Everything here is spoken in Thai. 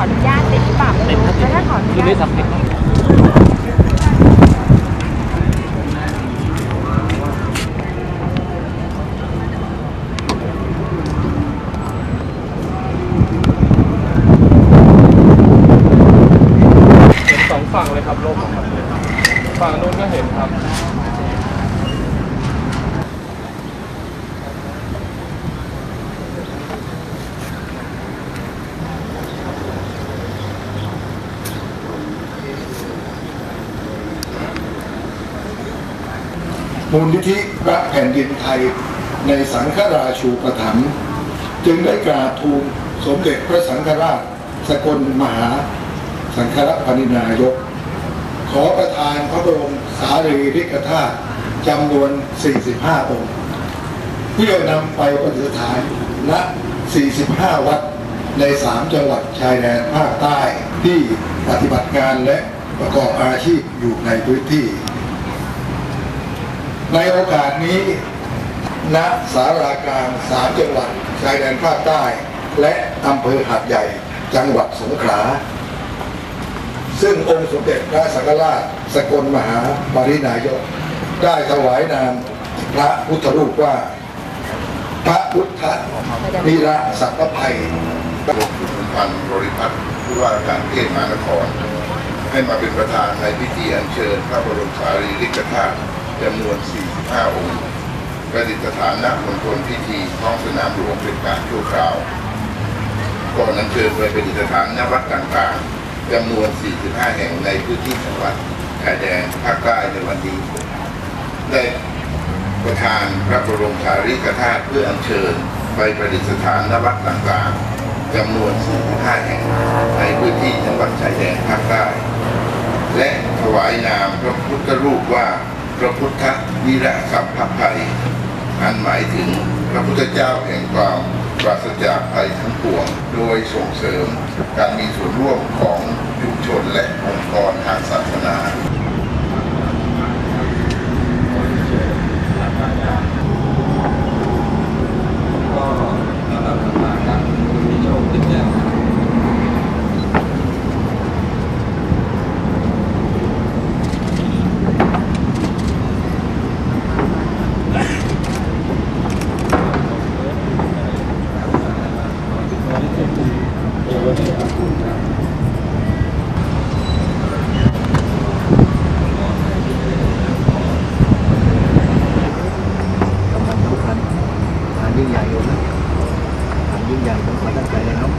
ขออนุญาตติดหรือเปล่ถ้าขออนุคือญาต ไม่สำเร็จครับเห็นสองฝั่งเลยครับโลกของมันเลยฝั่งนู้นก็เห็นครับ มูลนิธิรักแผ่นดินไทยในสังฆราชูปถัมภ์จึงได้กราบทูลสมเด็จพระสังฆราช สกลมหา สังฆรัพนินายก ขอประทานพระบรมสารีริกธาตุจำนวน 45 องค์ เพื่อนำไปประดิษฐานณ 45 วัดใน 3 จังหวัดชายแดนภาคใต้ที่ปฏิบัติงานและประกอบอาชีพอยู่ในพื้นที่ ในโอกาสนี้ณสารากลางสามจังหวัดชายแดนภาคใต้ และอำเภอหาดใหญ่จังหวัดสงขลาซึ่งองค์สมเด็จพระสังฆราชสกลมหาปรินายก ได้ถวายนามพระพุทธรูปว่า พระพุทธนิระสัพพภัยพันบริพัตรผู้ว่าการเทพมหานคร ให้มาเป็นประธานในพิธีอัญเชิญพระบรมสารีริกธาตุ จำนวน 45 องค์ประดิษฐานณมณฑลพิธีท้องสนามหลวงเป็นการชั่วคราวก่อนอัญเชิญไปประดิษฐานณวัดต่างๆจำนวน 45 แห่งในพื้นที่จังหวัดชายแดนภาคใต้ในวันนี้ได้ประทานพระบรมสารีริกธาตุเพื่ออัญเชิญไปประดิษฐานณวัดต่างๆจำนวน 45 แห่งในพื้นที่จังหวัดชายแดนภาคใต้และถวายนามพระพุทธรูปว่า พระพุทธวิระสัมภภัย อันหมายถึงพระพุทธเจ้าแห่งความปราศจากภัยทั้งปวง โดยส่งเสริมการมีส่วนร่วมของชุมชนและองค์กรทางศาสนา ยิ่งใหญ่อยู่นะทำยิ่งใหญ่ต้องมาตั้งใจเลยเนาะ